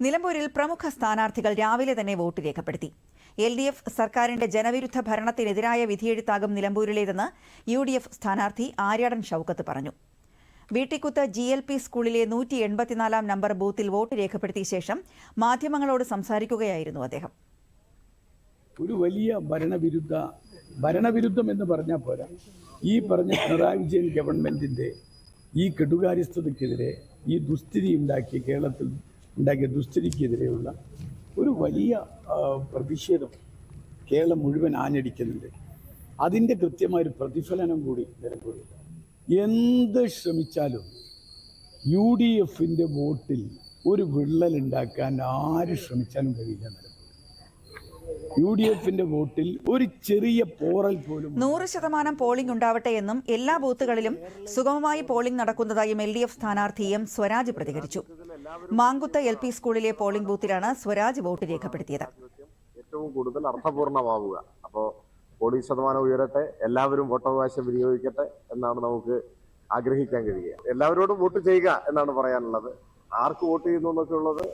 നിലമ്പൂരിൽ പ്രമുഖ സ്ഥാനാർത്ഥികൾ രാവിലെ തന്നെ വോട്ട് രേഖപ്പെടുത്തി. എൽ ഡി എഫ് സർക്കാരിന്റെ ജനവിരുദ്ധ ഭരണത്തിനെതിരായ വിധിയെഴുത്താകും നിലമ്പൂരിലേതെന്ന് യു ഡി എഫ് സ്ഥാനാർത്ഥി ആര്യാടൻ ഷൌക്കത്ത് പറഞ്ഞു. വീട്ടിക്കുത്ത് ജി എൽ പി സ്കൂളിലെ നൂറ്റി എൺപത്തിനാലാം നമ്പർ ബൂത്തിൽ വോട്ട് രേഖപ്പെടുത്തിയ ശേഷം മാധ്യമങ്ങളോട് സംസാരിക്കുകയായിരുന്നു അദ്ദേഹം. ഒരു വലിയ ഭരണവിരുദ്ധ ഭരണവിരുദ്ധം എന്ന് പറഞ്ഞാൽ പോരാ. ഈ പറഞ്ഞ പിണറായി വിജയൻ ഗവൺമെന്റിന്റെ ഈ കെടുകാര്യസ്ഥതയ്ക്കെതിരെ ഈ ദുസ്ഥിതി ഉണ്ടാക്കിയ കേരളത്തിൽ ഉണ്ടാക്കിയ ദുസ്ഥിതിക്കെതിരെയുള്ള ഒരു വലിയ പ്രതിഷേധം കേരളം മുഴുവൻ ആഞ്ഞടിക്കുന്നുണ്ട്. അതിന്റെ കൃത്യമായൊരു പ്രതിഫലനം കൂടി നിലകൊള്ളില്ല എന്ത് ശ്രമിച്ചാലും യു ഡി എഫിന്റെ വോട്ടിൽ ഒരു വിള്ളൽ ഉണ്ടാക്കാൻ ആര് ശ്രമിച്ചാലും കഴിയില്ല യു ഡി എഫിന്റെ വോട്ടിൽ ഒരു ചെറിയ പോറൽ പോലും നൂറ് ശതമാനം പോളിംഗ് ഉണ്ടാവട്ടെ എന്നും എല്ലാ ബൂത്തുകളിലും സുഗമമായി പോളിംഗ് നടക്കുന്നതായും എൽ ഡി എഫ് സ്ഥാനാർത്ഥി എം സ്വരാജ് പ്രതികരിച്ചു. മാങ്കുത്ത് എൽ പി സ്കൂളിലെ പോളിംഗ് ബൂത്തിലാണ് സ്വരാജ് വോട്ട് രേഖപ്പെടുത്തിയത്. ഏറ്റവും കൂടുതൽ അർത്ഥപൂർണമാവുക. അപ്പോൾ പോളിംഗ് ശതമാനം ഉയരട്ടെ എല്ലാവരും വോട്ടവകാശം വിനിയോഗിക്കട്ടെ എന്നാണ് നമുക്ക് ആഗ്രഹിക്കാൻ കഴിയുക. എല്ലാവരോടും വോട്ട് ചെയ്യുക എന്നാണ് പറയാനുള്ളത്. ആർക്ക് വോട്ട് ചെയ്യുന്നു എന്നൊക്കെ ഉള്ളത്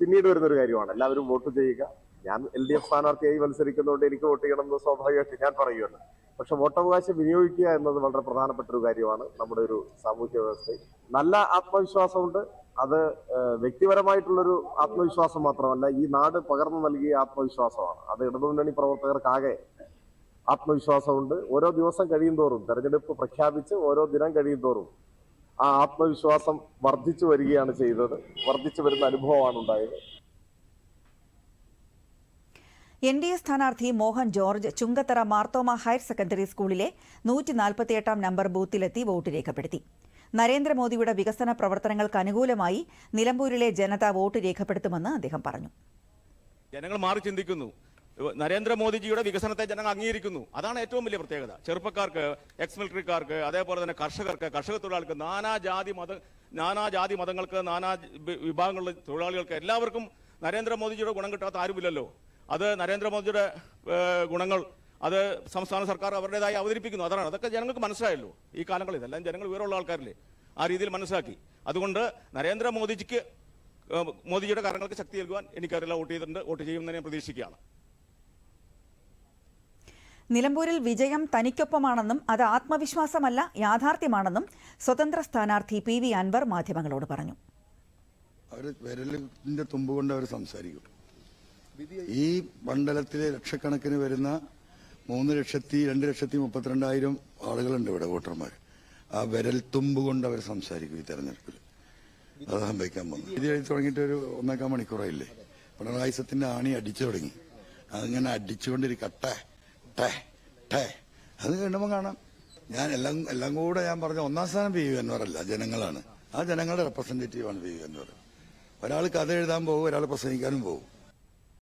പിന്നീട് വരുന്നൊരു കാര്യമാണ്. എല്ലാവരും വോട്ട് ചെയ്യുക. ഞാൻ എൽ ഡി എഫ് സ്ഥാനാർത്ഥിയായി മത്സരിക്കുന്നതുകൊണ്ട് എനിക്ക് വോട്ട് ചെയ്യണം എന്ന് സ്വാഭാവികമായിട്ട് ഞാൻ പറയുകയാണ്. പക്ഷെ വോട്ടവകാശം വിനിയോഗിക്കുക എന്നത് വളരെ പ്രധാനപ്പെട്ട ഒരു കാര്യമാണ് നമ്മുടെ ഒരു സാമൂഹ്യ വ്യവസ്ഥയിൽ. നല്ല ആത്മവിശ്വാസമുണ്ട്. അത് വ്യക്തിപരമായിട്ടുള്ളൊരു ആത്മവിശ്വാസം മാത്രമല്ല ഈ നാട് പകർന്നു നൽകിയ ആത്മവിശ്വാസമാണ്. അത് ഇടതുമുന്നണി പ്രവർത്തകർക്കാകെ ആത്മവിശ്വാസമുണ്ട്. ഓരോ ദിവസം കഴിയും തോറും തെരഞ്ഞെടുപ്പ് പ്രഖ്യാപിച്ച് ഓരോ ദിനം കഴിയും തോറും ആ ആത്മവിശ്വാസം വർദ്ധിച്ചു വരികയാണ് ചെയ്തത്. വർദ്ധിച്ചു വരുന്ന അനുഭവമാണ് ഉണ്ടായത്. എൻ ഡി എ സ്ഥാനാർത്ഥി Mohan George Chungathara Marthoma higher secondary സ്കൂളിലെ നൂറ്റി നാൽപ്പത്തിയെട്ടാം നമ്പർ ബൂത്തിലെത്തി വോട്ട് രേഖപ്പെടുത്തി. നരേന്ദ്രമോദിയുടെ വികസന പ്രവർത്തനങ്ങൾക്ക് അനുകൂലമായി നിലമ്പൂരിലെ ജനത വോട്ട് രേഖപ്പെടുത്തുമെന്ന് അദ്ദേഹം പറഞ്ഞു. ജനങ്ങൾ മാറി ചിന്തിക്കുന്നു. നരേന്ദ്രമോദിജിയുടെ വികസനത്തെ ജനങ്ങൾ അംഗീകരിക്കുന്നു. അതാണ് ഏറ്റവും വലിയ പ്രത്യേകത. ചെറുപ്പക്കാർക്ക് എക്സ് മിലിറ്ററിക്കാർക്ക് അതേപോലെ തന്നെ കർഷകർക്ക് കർഷക തൊഴിലാളികൾക്ക് നാനാജാതി മത നാനാജാതി മതങ്ങൾക്ക് നാനാ വിഭാഗങ്ങളിലെ തൊഴിലാളികൾക്ക് എല്ലാവർക്കും നരേന്ദ്രമോദിജിയുടെ ഗുണം കിട്ടാത്ത ആരുമില്ലല്ലോ. അത് നരേന്ദ്രമോദിയുടെ ഗുണങ്ങൾ അത് സംസ്ഥാന സർക്കാർ അവരുടേതായി അവതരിപ്പിക്കുന്നു. അതാണ്. അതൊക്കെ ജനങ്ങൾക്ക് മനസ്സിലായല്ലോ. ഈ കാലങ്ങളിൽ ഇതെല്ലാം ജനങ്ങൾ വിവരമുള്ള ആൾക്കാരില്ലേ? ആ രീതിയിൽ മനസ്സിലാക്കി. അതുകൊണ്ട് നരേന്ദ്രമോദിജിക്ക് മോദിജിയുടെ കാര്യങ്ങൾക്ക് ശക്തി നൽകുവാൻ എനിക്കറിയില്ല. വോട്ട് ചെയ്തിട്ടുണ്ട്. വോട്ട് ചെയ്യുമെന്ന് ഞാൻ പ്രതീക്ഷിക്കുകയാണ്. നിലമ്പൂരിൽ വിജയം തനിക്കൊപ്പമാണെന്നും അത് ആത്മവിശ്വാസമല്ല യാഥാർത്ഥ്യമാണെന്നും സ്വതന്ത്ര സ്ഥാനാർത്ഥി പി വി അൻവർ മാധ്യമങ്ങളോട് പറഞ്ഞു. അവർ വിരലിന്റെ തുമ്പ് കൊണ്ട് അവർ സംസാരിക്കും. ഈ മണ്ഡലത്തിലെ ലക്ഷക്കണക്കിന് വരുന്ന മൂന്ന് ലക്ഷത്തി രണ്ട് ലക്ഷത്തി മുപ്പത്തിരണ്ടായിരം ആളുകളുണ്ട് ഇവിടെ വോട്ടർമാർ ആ വിരൽ തുമ്പ് കൊണ്ട് അവർ സംസാരിക്കും ഈ തെരഞ്ഞെടുപ്പിൽ അത് സംഭവിക്കാൻ പോകുന്നു ഇത് എഴുതി തുടങ്ങിയിട്ട് ഒരു ഒന്നേക്കാൾ മണിക്കൂറായില്ലേ? പിണറായി സത്തിന്റെ ആണി അടിച്ചു തുടങ്ങി. അതിങ്ങനെ അടിച്ചുകൊണ്ടിരിക്കുക ടേ ടേ അത് കണ്ടുമ്പോൾ കാണാം. ഞാൻ എല്ലാം എല്ലാം കൂടെ ഞാൻ പറഞ്ഞ ഒന്നാം സ്ഥാനം പി യു അൻവറല്ല ജനങ്ങളാണ്. ആ ജനങ്ങളുടെ റെപ്രസെന്റേറ്റീവ് ആണ് പി യു അൻവർ. ഒരാൾ കഥ എഴുതാൻ പോകും ഒരാൾ പ്രസംഗിക്കാനും പോകും.